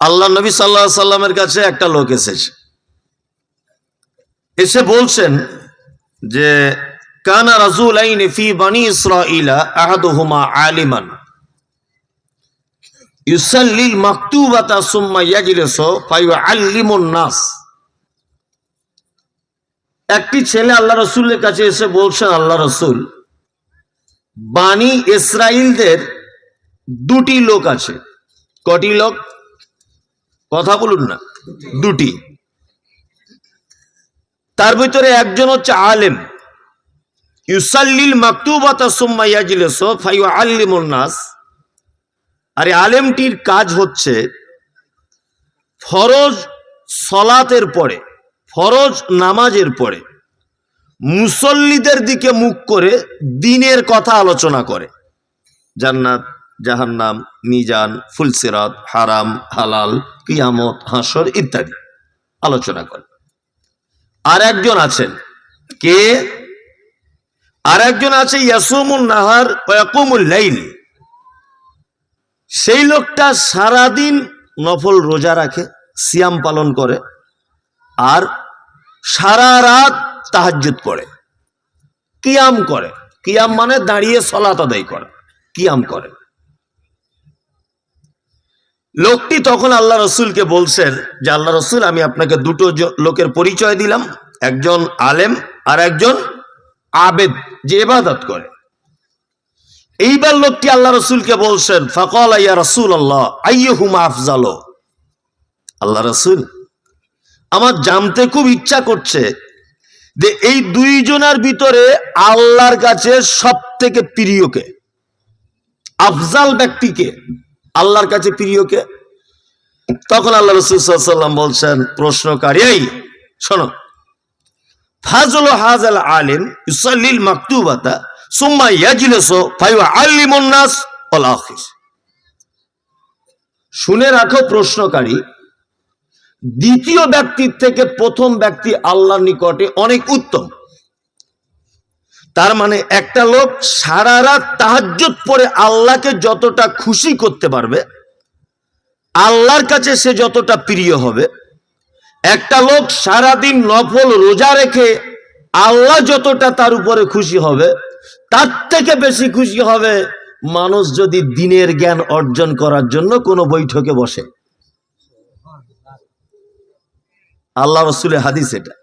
আল্লাহ নবী সাল্লাহ সাল্লামের কাছে একটা লোক এসেছে। এসে বলছেন যে, কানা রাজুল আলিমান। নাস। একটি ছেলে আল্লাহ রসুলের কাছে এসে বলছেন, আল্লাহ রসুল, বানি ইসরাইলদের দুটি লোক আছে। কটি লোক? কথা বলুন না, দুটি। তার ভিতরে একজন হচ্ছে আলেম। ইউসাল্লিল মাকতুবাতা আর আলেমটির কাজ হচ্ছে ফরজ সলাতের পরে, ফরজ নামাজের পরে মুসল্লিদের দিকে মুখ করে দিনের কথা আলোচনা করে। জান্নাত। জাহান্নাম, মিজান, ফুলসিরাত, হারাম, হালাল, কিয়ামত হাসর ইত্যাদি। আলোচনা করে আর একজন আছেন। কে? আর একজন আছে ইয়াসুমুন নাহার ওয়াকুমুল লাইল। সেই লোকটা সারাদিন নফল রোজা রাখে, সিয়াম পালন করে আর সারা রাত তাহাজ্জুদ পড়ে। কিয়াম করে। কিয়াম মানে দাঁড়িয়ে সলাত আদায় করে। কিয়াম করে। লোকটি তখন আল্লাহ রসুলকে বলছেন যে, আল্লাহ রসুল, আমি আপনাকে দুটো লোকের পরিচয় দিলাম। একজন আলেম আর একজন আবেদ যে ইবাদত করে। এইবার লোকটি আল্লাহ রসুলকে বলছেন, ফকল আইয়া রসুল আল্লাহ আইয়ুহুমা আফজালো? আল্লাহ রসুল, আমার জানতে খুব ইচ্ছা করছে যে এই দুইজনের ভিতরে আল্লাহর কাছে সব থেকে প্রিয়কে, আফজাল ব্যক্তিকে আল্লাহর কাছে প্রিয়কে? তখন আল্লাহ রসুল্লাম বলছেন, প্রশ্নকারী শোনো, ফাজল হাজাল আলিম ইসাল্লিল মাকতুবাতা সুম্মা ইয়াজলিসু ফায়ু আল্লিমুন নাস ওয়াল আখির। শুনে রাখো, প্রশ্নকারী, দ্বিতীয় ব্যক্তির থেকে প্রথম ব্যক্তি আল্লাহর নিকটে অনেক উত্তম। তার মানে একটা লোক সারা রাত তাহাজ্জুদ পরে আল্লাহকে যতটা খুশি করতে পারবে, আল্লাহর কাছে সে যতটা প্রিয় হবে, একটা লোক সারাদিন নফল রোজা রেখে আল্লাহ যতটা তার উপরে খুশি হবে, তার থেকে বেশি খুশি হবে মানুষ যদি দিনের জ্ঞান অর্জন করার জন্য কোনো বৈঠকে বসে। আল্লাহ রসুলের হাদিস এটা।